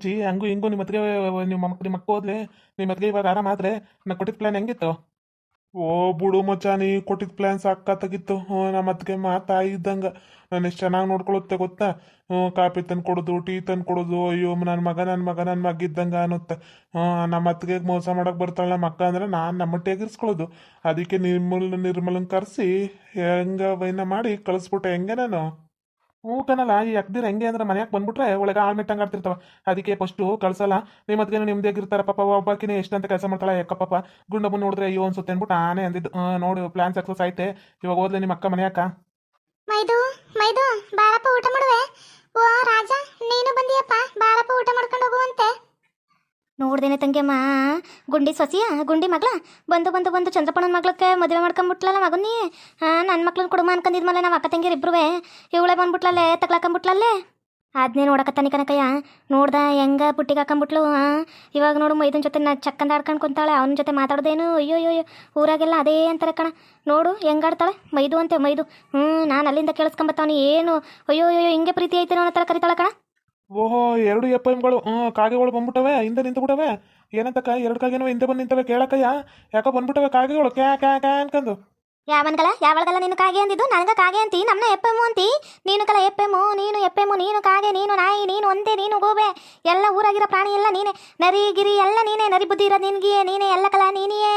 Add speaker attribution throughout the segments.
Speaker 1: ಮಚ್ಚಿ ಹಂಗೂ ಹಿಂಗೂ ನಿಮ್ಮ ಹತ್ರ ನಿಮ್ಮ ನಿಮ್ಮ ಅಕ್ಕ ಹೋದ್ಲೆ ನಿಮ್ಮ ಹತ್ರ ಇವಾಗ ಆರಾಮ ನಾ ಕೊಟ್ಟಿದ್ದ ಪ್ಲಾನ್ ಹೆಂಗಿತ್ತು? ಓ ಬುಡು ಮಚ್ಚ, ನೀ ಕೊಟ್ಟಿದ್ದ ಪ್ಲಾನ್ ಸಕ್ಕತ್ತಾಗಿತ್ತು ಹ್ಞೂ ನಮ್ಮ ಅತ್ತಿಗೆ ಮಾತಾಯಿ ಇದ್ದಂಗೆ. ನಾನು ಎಷ್ಟು ಚೆನ್ನಾಗಿ ನೋಡ್ಕೊಳುತ್ತೆ ಗೊತ್ತಾ? ಹ್ಞೂ ಕಾಪಿ ತಂದು ಕೊಡೋದು ಟೀ ತಂದು ಕೊಡೋದು ಅಯ್ಯೋ ನನ್ನ ಮಗ ನನ್ನ ಮಗ ನನ್ನ ಮಗ ಇದ್ದಂಗ ಅನ್ನುತ್ತೆ. ಹ್ಞೂ ನಮ್ಮ ಅತ್ತಿಗೆ ಮೋಸ ಮಾಡಕ್ಕೆ ಬರ್ತಾಳೆ ನಮ್ಮ ಅಕ್ಕ ಅಂದ್ರೆ ನಾನು ನಮ್ಮ ಇರಿಸ್ಕೊಳ್ಳೋದು ಅದಕ್ಕೆ ನಿರ್ಮಲ್, ನಿರ್ಮಲನ್ ಕರೆಸಿ, ಹೆಂಗ ವೈನ ಮಾಡಿ ಕಳಿಸ್ಬಿಟ್ಟೆ, ಹೆಂಗೆ ನಾನು? ಈ ಅಕ್ದಿರ್ ಹೆಂಗೆ ಅಂದ್ರೆ ಮನೆಯಾಗ ಬಂದ್ಬಿಟ್ರೆ ಒಳಗೆ ಆಳ್ಮಿಟ್ಟಂಗೆ ಆಡ್ತಿರ್ತಾವ. ಅದಕ್ಕೆ ಫಸ್ಟು ಕಳ್ಸಲ್ಲ. ನಿಮ್ಮ ನಿಮ್ದೇ ಇರ್ತಾರ, ಪಾಪ ಒಬ್ಬಾಕಿನೇ ಎಷ್ಟಂತ ಕೆಲಸ ಮಾಡ್ತಾಳೆ ಯಾಕಪ್ಪ ಗುಂಡಬ್ಬ ನೋಡಿದ್ರೆ ಅಯ್ಯೋ ಅನ್ಸುತ್ತೆ ಅಂದ್ಬಿಟ್ಟು ಆನೆ ಅಂದಿದ್ದು. ನೋಡು ಪ್ಲಾನ್ ಸಕ್ಸಸ್ ಐತೆ ಇವಾಗ ಹೋದ್ಲೆ ನಿಮ್ಮ ಅಕ್ಕ ಮನೆಯಾಕ
Speaker 2: ಮೈದು ಮೈದು, ಬಾರಪ್ಪ ಊಟ ಮಾಡುವೆ. ಓ, ರಾಜ, ನೀನು ಬಂದಿಯಪ್ಪ, ಬಾರಪ್ಪ ಊಟ ಮಾಡ್ಕೊಂಡು ಹೋಗುವಂತೆ. ನೋಡ್ದೇನೆ ತಂಗಿಯಮ್ಮ. ಗುಂಡಿ ಸೊಸಿಯ, ಗುಂಡಿ ಮಗ್ಳ. ಬಂದು ಬಂದು ಬಂದು ಚಂದ್ರಪ್ಪಣ್ಣನ ಮಗ್ಳಕ್ಕೆ ಮದುವೆ ಮಾಡ್ಕೊಂಬಿಟ್ಲಲ್ಲ ಮಗನಿ ಹಾಂ ನನ್ನ ಮಕ್ಳನ್ನ ಕುಡುಮ ಅನ್ಕೊಂಡಿದ್ಮಲ್ಲ ನಾವು ಅಕ್ಕ ತಂಗಿರು ಇಬ್ರುವೆ. ಇವಳೆ ಬಂದ್ಬಿಟ್ಲಲ್ಲೇ, ತಗ್ಲಾಕೊಂಬಿಟ್ಲಲ್ಲೇ? ಅದನ್ನೇ ನೋಡಕತ್ತಾನಿ ಕನಕಯ್ಯ. ನೋಡ್ದ ಹೆಂಗ ಪುಟ್ಟಿಗೆ ಹಾಕೊಂಬಿಟ್ಲು ಹಾಂ ಇವಾಗ ನೋಡು ಮೈದನ್ ಜೊತೆ ನಾ ಚಕ್ಕಂದ ಆಡ್ಕೊಂಡು ಕುಂತಾಳೆ, ಅವನ ಜೊತೆ ಮಾತಾಡ್ದೇನು? ಅಯ್ಯೋ ಅಯ್ಯೋ ಅಯ್ಯೋ ಊರಾಗೆಲ್ಲ ಅದೇ ಅಂತಾರೆ ಕಣ. ನೋಡು ಹೆಂಗಾಡ್ತಾಳೆ ಮೈದು ಅಂತೆ ಮೈದು. ಹ್ಞೂ ನಾನು ಅಲ್ಲಿಂದ ಕೇಳಿಸ್ಕೊಂಬತ್ತವನು, ಏನು? ಅಯ್ಯೋ ಅಯ್ಯೋ ಹಿಂಗೆ ಪ್ರೀತಿ ಐತೆ ಅನ್ನೋ ಥರ ಕರಿತಾಳೆ ಕಣ.
Speaker 1: ಓಹೋ, ಎರಡು ಎಫ್ ಎಮ್ಗಳು ಹ್ಞೂ ಕಾಗೆಗಳು ಬಂದ್ಬಿಟ್ಟವೆ, ಹಿಂದೆ ನಿಂತು ಬಿಟ್ಟವೆ ಏನಂತಕ್ಕ ಎರಡು ಕಾಗೆನೋ ಹಿಂದೆ ಬಂದು ನಿಂತವೆ, ಕೇಳಕ್ಕಯ್ಯ? ಯಾಕೋ ಬಂದ್ಬಿಟ್ಟವೆ ಕಾಗೆಗಳು, ಕ್ಯಾ ಕ್ಯಾ ಕ್ಯಾ ಅನ್ಕೊಂಡು
Speaker 2: ಯಾವನ್ಗಲ ಯಾವಳಗಲ ನೀನು ಕಾಗೆ ಅಂದಿದ್ದು? ನನಗ ಕಾಗೆ ಅಂತಿ ನಮ್ಮನ್ನ ಎಪ್ಪೆಮು ಅಂತಿ. ನೀನು ಕಲ ಎಪ್ಪೆಮು ನೀನು ಎಪ್ಪೆಮು ನೀನು ಕಾಗೆ, ನೀನು ನಾಯಿ, ನೀನು ಒಂದೇ, ನೀನು ಗೋಬೆ. ಎಲ್ಲ ಊರಾಗಿರೋ ಪ್ರಾಣಿ ಎಲ್ಲ ನೀನೆ. ನರಿ, ಗಿರಿ, ಎಲ್ಲ ನೀನೆ. ನರಿ ಬುದ್ಧಿ ಇರೋದು ನಿನ್ಗೆ ನೀನೆ, ಎಲ್ಲ ಕಲ ನೀನಿಯೇ.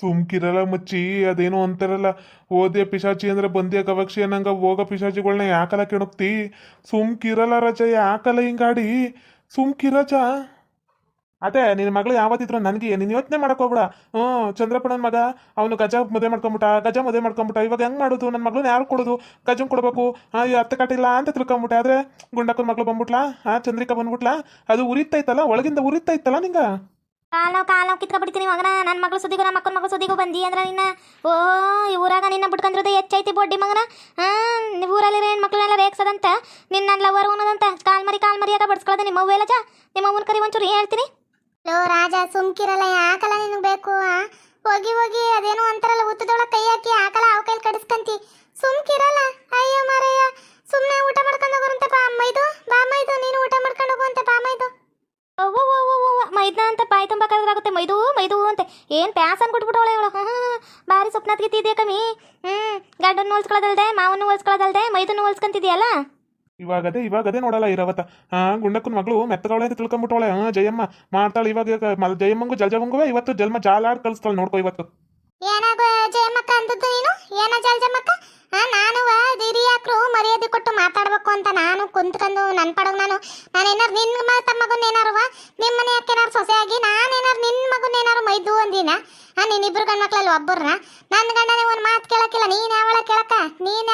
Speaker 1: ಸುಮ್ಕಿರಲ್ಲ ಮಚ್ಚಿ, ಅದೇನೋ ಅಂತಾರಲ್ಲ, ಓದೇ ಪಿಶಾಚಿ ಅಂದ್ರೆ ಬಂದ್ಯ ಗವಕ್ಷಿ ಅನ್ನಂಗ ಹೋಗೋ ಪಿಶಾಚಿಗಳನ್ನ ಯಾಕಲ ಕೆಣಕ್ತಿ? ಸುಮ್ಕಿರಲ್ಲ ರಜ, ಯಾಕಲ ಹಿಂಗಾಡಿ? ಸುಮ್ಕಿರಜ ಅದೇ ನಿನ್ನ ಮಗಳು ಯಾವತ್ತಿದ್ರು ನನಗೆ, ನೀನು ಯೋಚನೆ ಮಾಡ್ಕೋಬಿಡ ಹ್ಞೂ ಚಂದ್ರಪ್ಪಣ್ಣನ ಮಗ, ಅವನು ಗಜ ಮದುವೆ ಮಾಡ್ಕೊಂಬಿಟ್ಟ, ಗಜ ಮದುವೆ ಮಾಡ್ಕೊಂಬಿಟ್ಟ, ಇವಾಗ ಹೆಂಗ್ ಮಾಡೋದು? ನನ್ನ ಮಗಳನ್ನ ಯಾರು ಕೊಡೋದು? ಗಜನ್ ಕೊಡ್ಬೇಕು? ಹಾಂ ಅತ್ತೆ ಕಟ್ಟಿಲ್ಲ ಅಂತ ತಿಳ್ಕೊಂಬಿಟ್ಟೆ. ಆದ್ರೆ ಗುಂಡಕ್ಕನ ಮಗಳು ಬಂದ್ಬಿಟ್ಲಾ? ಹಾಂ ಚಂದ್ರಿಕಾ ಬಂದ್ಬಿಟ್ಲಾ? ಅದು ಉರಿತೈತಲ್ಲ, ಒಳಗಿಂದ ಉರಿತೈತಲ್ಲ ನಿಂಗ?
Speaker 2: ಕಾಲೋ ಕಾಲೋ ಕಿತ್ಕೊಬಿಡ್ತೀನಿ ಮಗನ. ನನ್ನ ಮಗಳು ಸುದ್ದಿಗೂ ನಮ್ಮ ಮಕ್ಕಳ ಮಗಳು ಸುದ್ದಿಗೂ ಬಂದಿ ಅಂದ್ರೆ ನಿನ್ನ, ಓ, ಈ ಊರಾಗ ನಿನ್ನ ಬಿಟ್ಕೊಂಡಿರೋದು ಹೆಚ್ಚೈತಿ ಬೊಡ್ಡಿ ಮಗನ. ಹಾಂ ಊರಲ್ಲಿ ಹೆಣ್ಣು ಮಕ್ಕಳನ್ನೆಲ್ಲ ರೇಗ್ಸದಂತ ನಿನ್ನ ಲವರ್ ಅನ್ನೋದಂತ ಕಾಲ್ ಮರಿ ಕಾಲ್ ಮರಿಯಾಗ ಬಡ್ಸ್ಕೊಳ್ಳೋದು ನಿಮ್ಮ ಅವ್ವ ಜಾ. ನಿಮ್ಮ ಅವ್ವನ ಕರಿ ಒಂಚೂರು ಹೇಳ್ತೀನಿ. ಲೋ ರಾಜ, ಸುಮ್ಕಿರಲ್ಲ ಯಾಕಲ್ಲ ನಿನಗೆ ಬೇಕು ಹೋಗಿ ಹೋಗಿ, ಅದೇನೋ ಅಂತಾರಲ್ಲ ಉತ್ತದೊಳಗೆ ಕೈ ಹಾಕಿ, ಹಾಕಲ್ಲ ಅವ ಕೈಲಿ ಕಡಿಸ್ಕಂತಿ. ಸುಮ್ಕಿರಲ್ಲ, ಅಯ್ಯೋ ಮಾರಯ್ಯ ಸುಮ್ಮನೆ ಊಟ ಮಾಡ್ಕೊಂಡು ಹೋಗೋರಂತೆ ಬಾ ಇದು ಬಾ ಇದು, ನೀನು ಊಟ ಮಾಡ್ಕೊಂಡು ಹೋಗುವಂತೆ ಬಾ ಅಮ್ಮ ಅವ್ವ ಮೈದ್ನ ಅಂತ ಬಾಯಿ ಆಗುತ್ತೆ ಮೈದು ಮೈದು ಅಂತ. ಏನು ಪ್ಯಾಸ್ ಅನ್ಕೊಟ್ಬಿಟ್ಟವಳೆ ಇವಳು? ಹಾಂ ಭಾರಿ ಸ್ವಪ್ನ ತೆಗಿತಿದ್ಯಾ ಕಮ್ಮಿ. ಹ್ಞೂ ಗಂಡನ್ನು ಹೋಲ್ಸ್ಕೊಳ್ಳೋದಲ್ದೆ ಮಾವನ್ನು ಹೋಲ್ಸ್ಕೊಳ್ಳೋದಲ್ದೆ ಮೈದನ್ನು ಹೋಲ್ಸ್ಕೊಂತಿದ್ಯಲ್ಲ?
Speaker 1: ಇವಾಗದೇ ಇವಾಗದೇ ನೋಡಲ್ಲ ಇರವತ್ತ. ಹಾ ಗುಂಡಕ್ಕನ ಮಗಳು ಮೆತ್ತಗವಳೆ ಅಂತ ತಿಳ್ಕೊಂಬಿಟ್ಟವಳೆ ಹಾ ಜಯಮ್ಮ ಮಾಡ್ತಾಳೆ ಇವಾಗ. ಜಯಮ್ಮಂಗು ಮ- ಜಯಮ್ಮಂಗೂ ಜಲ್ಜಮ್ಮಂಗೂ ಇವತ್ತು ಜನ್ಮ ಜಾಲಾಡ್ ಕಳಿಸ್ತಾಳೆ ನೋಡ್ಕೊ ಇವತ್ತು.
Speaker 2: ಏನಾಗ ಜಯಮ್ಮಕ್ಕ ಅಂತದ್ದು ನೀನು? ಏನ ಜಲ್ಜಮ್ಮಕ್ಕ? ನಾನು ಹಿರಿಯಾಕ್ರು ಮರ್ಯಾದೆ ಕೊಟ್ಟು ಮಾತಾಡ್ಬೇಕು ಅಂತ ನಾನು ಕುಂತ್ಕೊಂಡು ನನ್ನ ಪಡಗ್ ನಾನು. ನಾನೇನಾರು ನಿನ್ನ ತಮ್ಮ ಮಗನ ಏನಾರು ನಿಮ್ಮ ಮನೆ ಯಾಕೇನಾರು ಸೊಸೆಯಾಗಿ? ನಾನೇನಾರು ನಿನ್ನ ಮಗನ ಏನಾರು ಮೈದು ಅಂದಿನ? ಗಂಡ್ ಮಕ್ಳಲ್ಲಿ ಒಬ್ಬರನ್ನ ನನ್ನ ಗಂಡನೇ ಒಂದು ಮಾತು ಕೇಳಕ್ಕಿಲ್ಲ, ನೀನ್ ಯಾವಳ ಕೇಳಕ ನೀನ್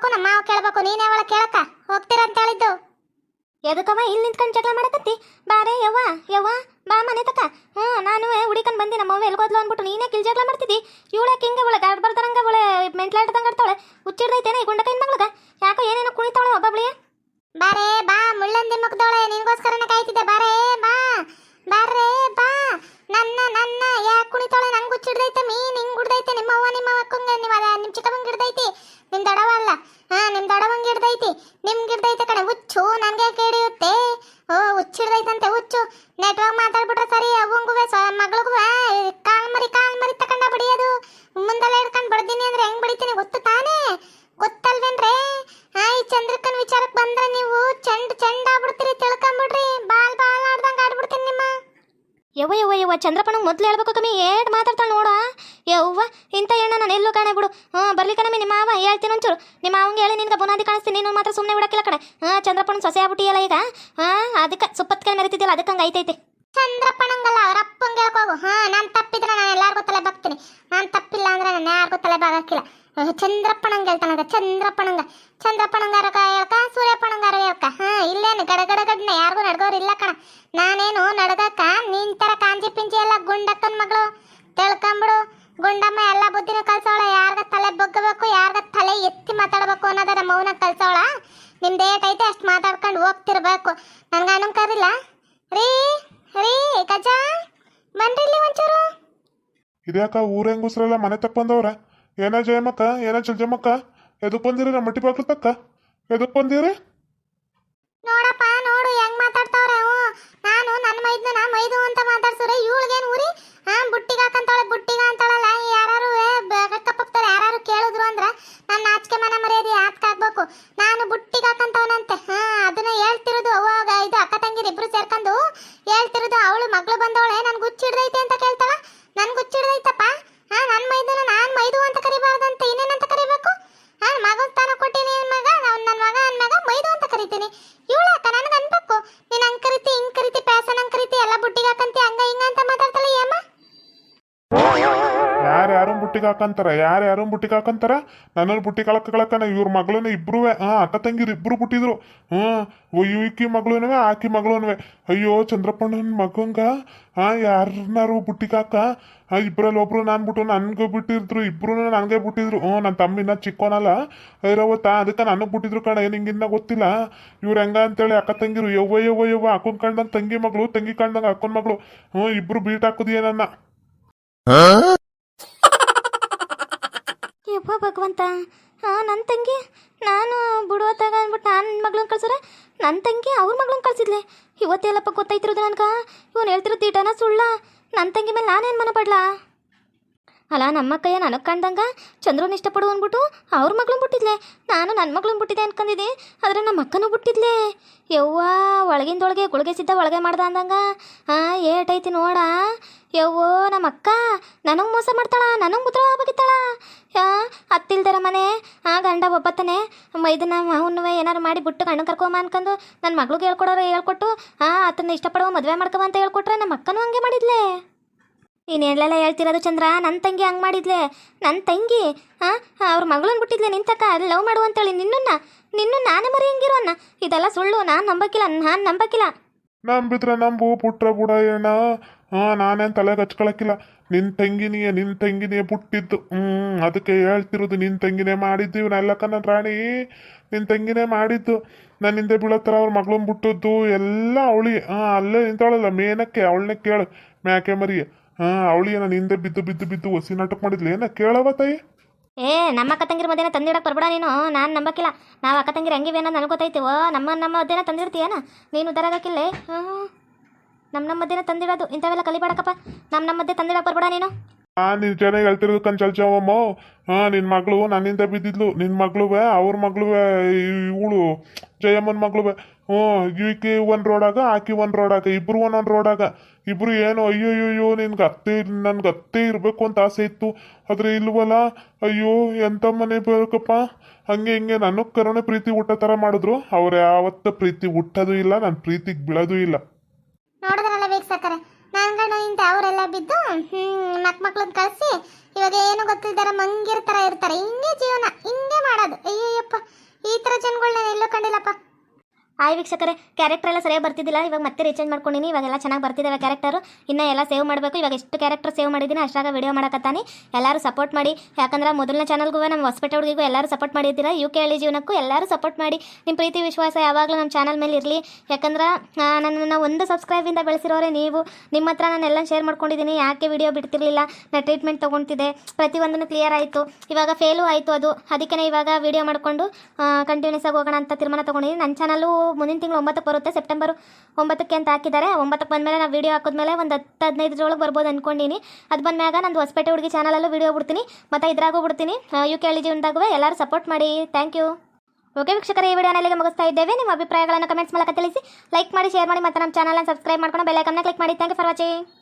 Speaker 2: ಕೇಳ್ಬೇಕು ನಮ್ಮ ಮಾವ ಕೇಳ್ಬೇಕು ನೀನ್ ಯಾವಳ ಕೇಳಕ ಹೋಗ್ತೀರ ಅಂತ ಹೇಳಿದ್ದು. ಎದಕ್ಕವ ಇಲ್ಲಿ ನಿಂತ್ಕೊಂಡು ಜಗಳ ಮಾಡಕತ್ತಿ? ಬಾರೆ ಯವ್ವ ಯವ್ವ ಬಾ ಮನೆ ತಕ. ಹ್ಞೂ ನಾನು ಹುಡಿಕೊಂಡು ಬಂದಿ ನಮ್ಮ ಅವ್ವ ಎಲ್ಗೋದ್ಲು ಅಂದ್ಬಿಟ್ಟು ನೀನೇ ಕಿಲ್ ಜಗಳ ಮಾಡ್ತಿದ್ದಿ? ಇವಳಕ್ಕೆ ಹಿಂಗೆ ಒಳಗೆ ಗಾಡ್ ಬರ್ತಾರಂಗ ಅವಳೆ ಮೆಂಟ್ಲಾಡ್ದಂಗೆ ಆಡ್ತಾಳೆ. ಹುಚ್ಚಿಡ್ದೈತೇನೆ ಈ ಗುಂಡ ಮಗಳಗ? ಯಾಕೋ ಏನೇನೋ ಕುಣಿತಾಳೆ ಒಬ್ಬೊಬ್ಳಿಗೆ? ಬಾರೆ ಬಾ ಮುಳ್ಳಂದಿ ಮುಗ್ದೋಳೆ ನಿನ್ಗೋಸ್ಕರನೇ ಕಾಯ್ತಿದ್ದೆ. ಬಾರೆ ಬಾ ಬಾರೆ ಬಾ. ನನ್ನ ನನ್ನ ಯಾಕೆ ಕುಣಿತಾಳೆ? ನಂಗೆ ಹುಚ್ಚಿಡ್ದೈತೆ ಮೀ ನಿಂಗೆ ಗುಡ್ದೈತೆ ನಿಮ್ಮ ಅವ್ವ ನಿಮ್ಮ ಅಕ್ಕಂಗೆ ನಿಮ್ಮ ನಿಮ್ಮ ಚಿಕ್ಕಮ್ಮಂಗೆ ಹಿಡ್ದೈತಿ. ನಿಮ್ಮ ದಡವ ಅಲ್ಲ. ಹಾ ನಿಮ್ಮ ದಡವಂಗೆ ಹಿಡ್ದೈತಿ. ನಿಮ್ ಹಿಡ್ದೈತೆ ಕಡೆ ಹುಚ್ಚು, ನನಗೆ ಕೇಳಿಯುತ್ತೆ. ಓ ಹುಚ್ಚಿಡ್ದೈತಂತೆ ಹುಚ್ಚು. ನೆಟ್ವರ್ಕ್ ಮಾತಾಡ್ಬಿಟ್ರೆ ಸರಿ ಅವಂಗುವೆ ಸ ಮಗಳಿಗೂ ಕಾಲ್ ಮರಿ ಕಾಲ್ ಮರಿ ತಕೊಂಡ ಬಡಿಯೋದು. ಮುಂದೆಲ್ಲ ಹಿಡ್ಕೊಂಡು ಬಡ್ದೀನಿ ಅಂದ್ರೆ ಹೆಂಗ್ ಬಡಿತೀನಿ ಗೊತ್ತು ತಾನೇ? ಗೊತ್ತಲ್ವೇನ್ರೇ? ಹಾ ಈ ವಿಚಾರಕ್ ವಿಚಾರಕ್ಕೆ ಬಂದ್ರೆ ನೀವು ಚಂಡ್, ಚೆಂಡ್ ಆಗ್ಬಿಡ್ತೀರಿ, ತಿಳ್ಕೊಂಬಿಡ್ರಿ. ಯವ್ವ ಯವ್ವ ಯವ್ವ ಚಂದ್ರಪ್ಪನಿಗೆ ಮೊದಲು ಹೇಳ್ಬೇಕು ಕಮ್ಮಿ ಏಟ್ ಮಾತಾಡ್ತಾಳೆ ನೋಡು ಯವ್ವ, ಇಂಥ ಹೆಣ್ಣ ನಾನು ಎಲ್ಲೂ ಕಾಣೆ ಬಿಡು. ಹ್ಞೂ ಬರ್ಲಿ ಕಣಮಿ ನಿಮ್ಮ ಮಾವ ಹೇಳ್ತೀನಿ ಒಂಚೂರು. ನಿಮ್ಮ ಮಾವಂಗೆ ಹೇಳಿ ನಿನ್ಗೆ ಬುನಾದಿ ಕಾಣಿಸ್ತೀನಿ, ನೀನು ಮಾತ್ರ ಸುಮ್ಮನೆ ಬಿಡಕ್ಕಿಲ್ಲ ಕಡೆ ಹಾಂ ಚಂದ್ರಪ್ಪನ ಸೊಸೆ ಆಗ್ಬಿಟ್ಟಿಯಲ್ಲ ಈಗ? ಹಾಂ ಅದಕ್ಕೆ ಸುಪ್ಪತ್ಕಾಯಿ ಮರಿತಿದ್ದಿಲ್ಲ ಅದಕ್ಕೆ ಹಂಗೆ ಐತೈತೆ ಚಂದ್ರಪ್ಪನಂಗಲ್ಲ, ಅವ್ರ ಅಪ್ಪಂಗೆ ಹೇಳ್ಕೋಗು ಹಾಂ ನಾನು ತಪ್ಪಿದ್ರೆ ನಾನು ಎಲ್ಲರಿಗೂ ತಲೆ ಬಾಗ್ತೀನಿ. ನಾನು ತಪ್ಪಿಲ್ಲ ಅಂದ್ರೆ ನಾನು ಯಾರಿಗೂ ತಲೆ ಬಾಗಕ್ಕಿಲ್ಲ ಚಂದ್ರಪ್ಪನಂಗ ಹೇಳ್ತಾನಂಗ ಚಂದ್ರಪ್ಪನಂಗ ಚಂದ್ರಪ್ಪನಂಗಾರ ಹೇಳ್ಕ ಸೂರ್ಯಪ್ಪನಂಗಾರ ಹೇಳ್ಕ ಹಾ, ಇಲ್ಲೇನು, ಗಡ ಗಡ ಗಡ್ನೆ ಯಾರಿಗೂ ನಡ್ಗೋರು ಇಲ್ಲ ಕಣ. ನಾನೇನು ನಡ್ಗಕ್ಕ ನಿನ್ ತರ ಕಾಂಜಿ ಪಿಂಜಿ ಎಲ್ಲ ಗುಂಡಕ್ಕನ್ ಮಗಳು. ತಿಳ್ಕೊಂಬಿಡು, ಗುಂಡಮ್ಮ ಎಲ್ಲ ಬುದ್ಧಿನ ಕಲ್ಸವಳ ಯಾರ್ಗ ತಲೆ ಬಗ್ಗಬೇಕು, ಯಾರ್ಗ ತಲೆ ಎತ್ತಿ ಮಾತಾಡ್ಬೇಕು ಅನ್ನೋದರ ಮೌನ ಕಲ್ಸವಳ ನಿಮ್ದು ಏಟೈತೆ ಅಷ್ಟು ಮಾತಾಡ್ಕೊಂಡು ಹೋಗ್ತಿರ್ಬೇಕು. ಗಂಡನ್ ಕರಿಲ್ಲ. ರೀ ರೀ, ಗಜ ಬನ್ರಿ ಇಲ್ಲಿ ಒಂಚೂರು.
Speaker 1: ಇದ್ಯಾಕ ಊರ ಹೆಂಗುಸ್ರಲ್ಲ ಮನೆ ತಕ್ಕ ಬಂದವ್ರ? ಏನ ಜಯಮ್ಮಕ್ಕ ಏನ ಜಲ್ಜಮ್ಮಕ್ಕ ಎದಕ್ ಬಂದಿರಿ ನಮ್ಮ ಮಟ್ಟಿ ಬಾಗ್ಲು ತಕ್ಕ ಎದಕ್ ಬಂದಿರಿ?
Speaker 2: ನೋಡಪ್ಪ, ನೋಡು, ಹೆಂಗ್ ಮಾತಾಡ್ತಾವ್ರೆ ನಾನು ನನ್ನ ಮೈದ್ನ ಮೈದು ಅಂತ ಮಾತಾಡ್ಸೋರೆ, ಇವಳಿಗೇನು ಊರಿ? ಹಾ ಬುಟ್ಟಿಗೆ ಹಾಕಂತಾಳೆ, ಬುಟ್ಟಿಗೆ ಅಂತಾಳಲ್ಲ ಯಾರು ಕಪ್ಪಕ್ತಾರೆ ಯಾರು ಕೇಳಿದ್ರು ಅಂದ್ರ ನನ್ನ ನಾಚಿಕೆ ಮನ ಮರ್ಯಾದೆ ಹಾಕ್ಬೇಕು ನಾನು ಬುಟ್ಟಿಗೆ ಹಾಕಂತವನಂತೆ. ಹಾ, ಅದನ್ನ ಹೇಳ್ತಿರೋದು ಅವಾಗ ಇದು ಅಕ್ಕ ತಂಗಿರು ಇಬ್ರು ಸೇರ್ಕೊಂಡು ಹೇಳ್ತಿರೋದು ಅವಳು ಮಗಳು ಬಂದವಳೆ ನನ್ ಗುಚ್ಚಿಡ್ದೈತೆ ಅಂತ ಕೇಳ್ತಾಳ ನನ್ ಗುಚ್ಚಿಡ್ದೈತಪ್ಪ ಹಾ ನನ್ನ ಮೈದುನ ನಾನ್ ಮೈದು ಅಂತ ಕರಿಬಾರ್ದಂತೆ ಇನ್ನೇನಂತ ಕರಿಬೇಕು ಹಾ ಮಗನ್ ತಾನ ಕೊಟ್ಟಿನಿ ನನ್ ಮಗ ನಾವ್ ನನ್ನ ಮಗ ನನ್ನ ಮಗ ಮೈದು ಅಂತ ಕರಿತೀನಿ ಇವಳಕ್ಕ ನನಗೆ ಅನ್ಬೇಕು ನೀನ್ ಹಂಗ್ ಕರಿತಿ ಹಿಂಗ್ ಕರಿತಿ ಪ್ಯಾಸನ್ ಹಂಗ್ ಕರಿತಿ ಎಲ್ಲ ಬುಟ್ಟಿಗೆ ಹಾಕಂತಿ ಹಂಗ ಹಿಂಗ
Speaker 1: ಯಾರು ಯಾರು ಬುಟ್ಟಿಗೆ ಹಾಕಂತಾರ? ಯಾರು ಯಾರು ಬುಟ್ಟಿಗೆ ಹಾಕಂತಾರ? ನನ್ನಲ್ಲಿ ಬುಟ್ಟಿ ಕಳಕಳಕನ ಇವ್ರ ಮಗಳನ್ನ ಇಬ್ರು ಹಾ, ಅಕ್ಕ ತಂಗಿರು ಇಬ್ರು ಬಿಟ್ಟಿದ್ರು. ಅಯ್ಯೋ ಈಕಿ ಮಗಳೂನವೆ, ಆಕಿ ಮಗಳೂನುವೆ. ಅಯ್ಯೋ, ಚಂದ್ರಪ್ಪಣ್ಣನ ಮಗಂಗ. ಹಾ ಯಾರನ್ನಾರು ಬುಟ್ಟಿಗೆ ಹಾಕ? ಆ ಇಬ್ರಲ್ಲಿ ಒಬ್ರು ನಾನು ಬಿಟ್ಟು ನನ್ಗೆ ಬಿಟ್ಟಿದ್ರು ಇಬ್ರು ನನಗೆ ಬಿಟ್ಟಿದ್ರು. ಹ್ಞೂ ನನ್ನ ತಮ್ಮಿನ ಚಿಕ್ಕೋನಲ್ಲ. ಐರವತ್ತ ಅದಕ್ಕೆ ನನಗೆ ಬಿಟ್ಟಿದ್ರು ಕಣ, ನಿಂಗಿನ್ನ ಗೊತ್ತಿಲ್ಲ. ಇವ್ರು ಹೆಂಗ ಅಂತೇಳಿ ಅಕ್ಕ ತಂಗಿರು, ಯವ್ವ ಯವ್ವ ಯವ್ವ ಹಾಕೊಂಡ್ ಕಂಡಂಗೆ ತಂಗಿ ಮಗಳು, ತಂಗಿ ಕಂಡಂಗೆ ಅಕ್ಕನ ಮಗಳು. ಹ್ಞೂ, ಇಬ್ರು ಬೀಟ್ ಏನನ್ನ ನನ್ನ
Speaker 2: ಯಪ್ಪ ಭಗವಂತ. ಹಾಂ ನನ್ನ ತಂಗಿ, ನಾನು ಬಿಡುವತ್ತಾಗ ಅಂದ್ಬಿಟ್ಟು ನಾನು ನನ್ನ ಮಗಳನ್ನ ಕಳ್ಸೋರೆ ನನ್ನ ತಂಗಿ ಅವ್ರ ಮಗಳನ್ನ ಕಳ್ಸಿದ್ಲೆ. ಇವತ್ತೇಲಪ್ಪ ಗೊತ್ತಾಯ್ತಿರೋದು ನನ್ಗೆ? ಇವನು ಹೇಳ್ತಿರೋದು ತೀಟನ ಸುಳ್ಳ. ನನ್ನ ತಂಗಿ ಮೇಲೆ ನಾನೇನು ಮನ ಪಡ್ಲಾ ಅಲ್ಲ ನಮ್ಮ ನನಗೆ ಕಂಡಂಗ ಚಂದ್ರನ ಇಷ್ಟಪಡು ಅಂದ್ಬಿಟ್ಟು ಅವ್ರ ಮಗಳನ್ನ ಬಿಟ್ಟಿದ್ಲೆ. ನಾನು ನನ್ನ ಮಗಳನ್ನ ಬಿಟ್ಟಿದ್ದೆ ಅನ್ಕೊಂಡಿದ್ದೆ ಆದರೆ ನಮ್ಮ ಅಕ್ಕನೂ ಬಿಟ್ಟಿದ್ಲೆ. ಯವ್ವ, ಒಳಗಿಂದೊಳಗೆ ಗುಳಿಗೆ ಸಿದ್ಧ ಒಳಗೆ ಮಾಡ್ದ ಅಂದಂಗ? ಹಾಂ ಏಟೈತಿ ನೋಡ. ಯವ್ವೋ, ನಮ್ಮ ಅಕ್ಕ, ನನಗೆ ಮೋಸ ಮಾಡ್ತಾಳ, ನನಗೆ ಮುದ್ರ ಬಗಿತಾಳ ಅತ್ತಿಲ್ದರ ಮನೆ, ಆ ಗಂಡ ಒಬ್ಬತ್ತನೆ, ಮೈದನ ಮಾವನ್ನುವೆ ಏನಾರು ಮಾಡಿ ಬಿಟ್ಟು ಗಂಡ ಕರ್ಕೊಂಬ ಅನ್ಕೊಂಡು ನನ್ನ ಮಗಳಿಗೆ ಹೇಳ್ಕೊಡೋರು ಹೇಳ್ಕೊಟ್ಟು, ಆ ಆತನ ಇಷ್ಟಪಡುವ ಮದುವೆ ಮಾಡ್ಕೊ ಅಂತ ಹೇಳ್ಕೊಟ್ರೆ ನಮ್ಮ ಅಕ್ಕನೂ ಹಂಗೆ ಮಾಡಿದ್ಲೆ. ನೀನು ಹೇಳಲ್ಲ ಹೇಳ್ತಿರೋದು ಚಂದ್ರ? ನನ್ನ ತಂಗಿ ಹಂಗೆ ಮಾಡಿದ್ಲೆ. ನನ್ನ ತಂಗಿ ಹಾಂ ಅವ್ರ ಮಗಳನ್ನ ಬಿಟ್ಟಿದ್ಲೆ ನಿಂತಕ್ಕ ಲವ್ ಮಾಡು ಅಂತೇಳಿ ನಿನ್ನನ್ನ ನಿನ್ನ ನಾನೇ ಮರಿ ಹೆಂಗಿರೋನ್ನ ಇದೆಲ್ಲ ಸುಳ್ಳು. ನಾನು ನಂಬಕ್ಕಿಲ್ಲ ನಾನು ನಂಬಕ್ಕಿಲ್ಲ
Speaker 1: ನಂಬಿದ್ರೆ ನಂಬು, ಪುಟ್ರ ಬುಡ ಏನ? ಹಾಂ ನಾನೇನು ತಲೆ ಹಚ್ಕೊಳಕ್ಕಿಲ್ಲ ನಿನ್ ತಂಗಿನಿಯೇ ನಿನ್ ತಂಗಿನಿಯೇ ಪುಟ್ಟಿದ್ದು. ಹ್ಞೂ ಅದಕ್ಕೆ ಹೇಳ್ತಿರೋದು ನಿನ್ ತಂಗಿನೇ ಮಾಡಿದ್ದು ಇವನ್ನೆಲ್ಲ ಕನ್ನ ರಾಣಿ. ನಿನ್ ತಂಗಿನೇ ಮಾಡಿದ್ದು. ನನ್ನ ಹಿಂದೆ ಬೀಳತ್ತರ ಅವ್ರ ಮಗಳನ್ನ ಬಿಟ್ಟದ್ದು. ಎಲ್ಲ ಅವಳಿ. ಹಾಂ ಅಲ್ಲೇ ನಿಂತಾಳಲ್ಲ ಮೇನಕ್ಕೆ. ಅವಳನ್ನೇ ಕೇಳು. ಮ್ಯಾಕೆ ಮರಿ ಅವಳಿ ಏನ ನಿಂದೆ ಬಿದ್ದು ಬಿದ್ದು ಬಿದ್ದು ಹೊಸಿ ನಾಟಕ ಮಾಡಿದ್ಲಿ. ಏನ ಕೇಳವ ತಾಯಿ?
Speaker 2: ಏ, ನಮ್ಮ ಅಕ್ಕ ತಂಗಿರ ಮಧ್ಯಾಹ್ನ ತಂದಿಡಕ್ಕೆ ಬರ್ಬೇಡ ನೀನು. ನಾನು ನಂಬಕ್ಕಿಲ್ಲ ನಾವು ಅಕ್ಕ ತಂಗಿರ ಹಂಗಿವೆ ಅನ್ನೋದು ನನಗೆ ನಮ್ಮ ನಮ್ಮ ಮದ್ದೇನ ತಂದಿರ್ತೀಯನ ನೀನು ದರಾಗಕ್ಕಿಲ್ಲ ಹ್ಞೂ ನಮ್ಮ ನಮ್ಮ ಮಧ್ಯಾಹ್ನ ತಂದಿಡೋದು ಇಂಥವೆಲ್ಲ ಕಲಿಬೇಡಕ್ಕಪ್ಪ ನಮ್ಮ ನಮ್ಮ ಮಧ್ಯೆ ತಂದಿಡಕ್ಕೆ ಬರ್ಬೇಡ ನೀನು.
Speaker 1: ಆ ಚೆನ್ನಾಗಿ ಹೇಳ್ತಿರೋದು ಕನ್ಚಲ್ಚವಮ್ಮ ಹಾ ನಿನ್ ಮಗಳು ನನ್ನಿಂದ ಬಿದ್ದಿದ್ಲು. ನಿನ್ ಮಗಳುವೆ, ಅವ್ರ ಮಗಳುವೆ, ಇವಳು ಜಯಮ್ಮನ್ ಮಗಳುವೆ. ಹ್ಞೂ, ಈಕಿ ಒಂದ್ ರೋಡಾಗ, ಆಕಿ ಒಂದ್ ರೋಡಾಗ, ಇಬ್ರು ಒಂದೊಂದ್ ರೋಡಾಗ. ಇಬ್ರು ಏನು ಅಯ್ಯೋ ಅಯ್ಯೋ ನಿನ್ಗೆ ಅತ್ತೆ ನನ್ಗೆ ಅತ್ತೆ ಇರಬೇಕು ಅಂತ ಆಸೆ ಇತ್ತು. ಆದ್ರೆ ಇಲ್ವಲ್ಲ? ಅಯ್ಯೋ, ಎಂತ ಮನೆ ಬೇಕಪ್ಪ. ಹಂಗೆ ಹಿಂಗೆ ನನಗೆ ಕರೋನ ಪ್ರೀತಿ ಊಟ ಥರ ಮಾಡಿದ್ರು. ಅವ್ರು ಯಾವತ್ತ ಪ್ರೀತಿ ಹುಟ್ಟೋದು ಇಲ್ಲ ನನ್ನ ಪ್ರೀತಿಗೆ ಬೀಳೋದು ಇಲ್ಲ.
Speaker 2: ನೋಡಿದ್ರಲ್ಲ ವೀಕ್ಷಕರೇ ಬಿದ್ದು ಮಕ್ ಮಕ್ಳನ್ನ ಕಳಿಸಿ, ಇವಾಗ ಏನು ಗೊತ್ತಿಲ್ದಾರ ಮಂಗಿರ್ತಾರ ಇರ್ತಾರೆ. ಹಿಂಗೆ ಜೀವನ, ಹಿಂಗೆ ಮಾಡೋದು. ಅಯ್ಯಯ್ಯಪ್ಪ, ಈ ಥರ ಜನಗಳನ್ನ ಎಲ್ಲೂ ಕಂಡಿಲ್ಲಪ್ಪ. ಹಾಯ್ ವೀಕ್ಷಕರೇ ಕ್ಯಾರೆಕ್ಟರ್ ಎಲ್ಲ ಸರಿಯಾಗಿ ಬರ್ತಿದ್ದಿಲ್ಲ, ಇವಾಗ ಮತ್ತೆ ರೀಚೇಂಜ್ ಮಾಡ್ಕೊಂಡಿನಿ, ಇವಾಗೆಲ್ಲ ಚೆನ್ನಾಗಿ ಬರ್ತಿದ್ದಾವೆ ಕ್ಯಾರೆಕ್ಟರು ಇನ್ನೂ ಎಲ್ಲ ಸೇವ್ ಮಾಡಬೇಕು, ಇವಾಗ ಎಷ್ಟು ಕ್ಯಾರೆಕ್ಟರ್ ಸೇವ್ ಮಾಡಿದ್ದೀನಿ ಅಷ್ಟಾಗ ವಿಡಿಯೋ ಮಾಡಕತ್ತಾನೆ. ಎಲ್ಲರೂ ಸಪೋರ್ಟ್ ಮಾಡಿ, ಯಾಕಂದ್ರೆ ಮೊದಲನೇ ಚಾನಲ್ಗೂ ನಮ್ಮ ಹೊಸಪೇಟೆ ಹುಡುಗಿಗೂ ಎಲ್ಲರೂ ಸಪೋರ್ಟ್ ಮಾಡಿದ್ದೀರಾ ಯು ಕೆ ಹಳ್ಳಿ ಜೀವನಕ್ಕೂ ಎಲ್ಲರೂ ಸಪೋರ್ಟ್ ಮಾಡಿ. ನಿಮ್ಮ ಪ್ರೀತಿ, ವಿಶ್ವಾಸ ಯಾವಾಗಲೂ ನಮ್ಮ ಚಾನಲ್ ಮೇಲೆ ಇರಲಿ. ಯಾಕಂದ್ರೆ ನನ್ನನ್ನು ಒಂದು ಸಬ್ಸ್ಕ್ರೈಬಿಂದ ಬೆಳೆಸಿರೋರೆ ನೀವು. ನಿಮ್ಮ ಹತ್ರ ನಾನು ಎಲ್ಲ ಶೇರ್ ಮಾಡ್ಕೊಂಡಿದ್ದೀನಿ, ಯಾಕೆ ವಿಡಿಯೋ ಬಿಡ್ತಿರ್ಲಿಲ್ಲ? ನಾ ಟ್ರೀಟ್ಮೆಂಟ್ ತೊಗೊತಿದ್ದೆ, ಪ್ರತಿಯೊಂದನ್ನು ಕ್ಲಿಯರ್ ಆಯಿತು. ಇವಾಗ ಫೇಲು ಆಯಿತು ಅದು. ಅದಕ್ಕೆ ಇವಾಗ ವಿಡಿಯೋ ಮಾಡಿಕೊಂಡು ಕಂಟಿನ್ಯೂಸ್ ಆಗಿ ಹೋಗೋಣ ಅಂತ ತೀರ್ಮಾನ ತೊಗೊಂಡಿದ್ದೀನಿ. ನನ್ನ ಚಾನಲು ಮುಂದಿನ ತಿಂಗಳು ಒಂಬತ್ತಕ್ಕೆ ಬರುತ್ತೆ. ಸೆಪ್ಟೆಂಬರ್ ಒಂಬತ್ತಕ್ಕೆ ಅಂತ ಹಾಕಿದ್ದಾರೆ. ಒಂಬತ್ತಕ್ಕೆ ಬಂದಮೇಲೆ ನಾವು ವಿಡಿಯೋ ಹಾಕಿದ್ಮೇಲೆ ಒಂದು ಹತ್ತು ಹದಿನೈದರೊಳಗೆ ಬರ್ಬೋದು ಅಂದ್ಕೊಂಡಿನಿ ಅದು ಬಂದ್ಮ್ಯಾಗ ನಂದು ಹೊಸಪೇಟೆ ಹುಡುಗಿ ಚಾನಲಲ್ಲೂ ವಿಡಿಯೋ ಬಿಡ್ತೀನಿ. ಮತ್ತು ಇದ್ರಾಗೂ ಬಿಡ್ತೀನಿ. ಯು ಕೆ ಎಲ್ ಜೀವನದಾಗೂ ಎಲ್ಲರೂ ಸಪೋರ್ಟ್ ಮಾಡಿ. ಥ್ಯಾಂಕ್ ಯು ಓಕೆ ವೀಕ್ಷಕರ, ಈ ವಿಡಿಯೋನ ಇಲ್ಲಿಗೆ ಮುಗಿಸ್ತಾ ಇದ್ದೇವೆ. ನಿಮ್ಮ ಅಭಿಪ್ರಾಯಗಳನ್ನು ಕಮೆಂಟ್ಸ್ ಮೂಲಕ ತಿಳಿಸಿ. ಲೈಕ್ ಮಾಡಿ ಶೇರ್ ಮಾಡಿ, ಮತ್ತು ನಮ್ಮ ಚಾನಲ್ನ ಸಬ್ಸ್ಕ್ರೈಬ್ ಮಾಡ್ಕೊಂಡು ಬೆಲ್ಲೈಕನ್ನ ಕ್ಲಿಕ್ ಮಾಡಿ. Thank you for watching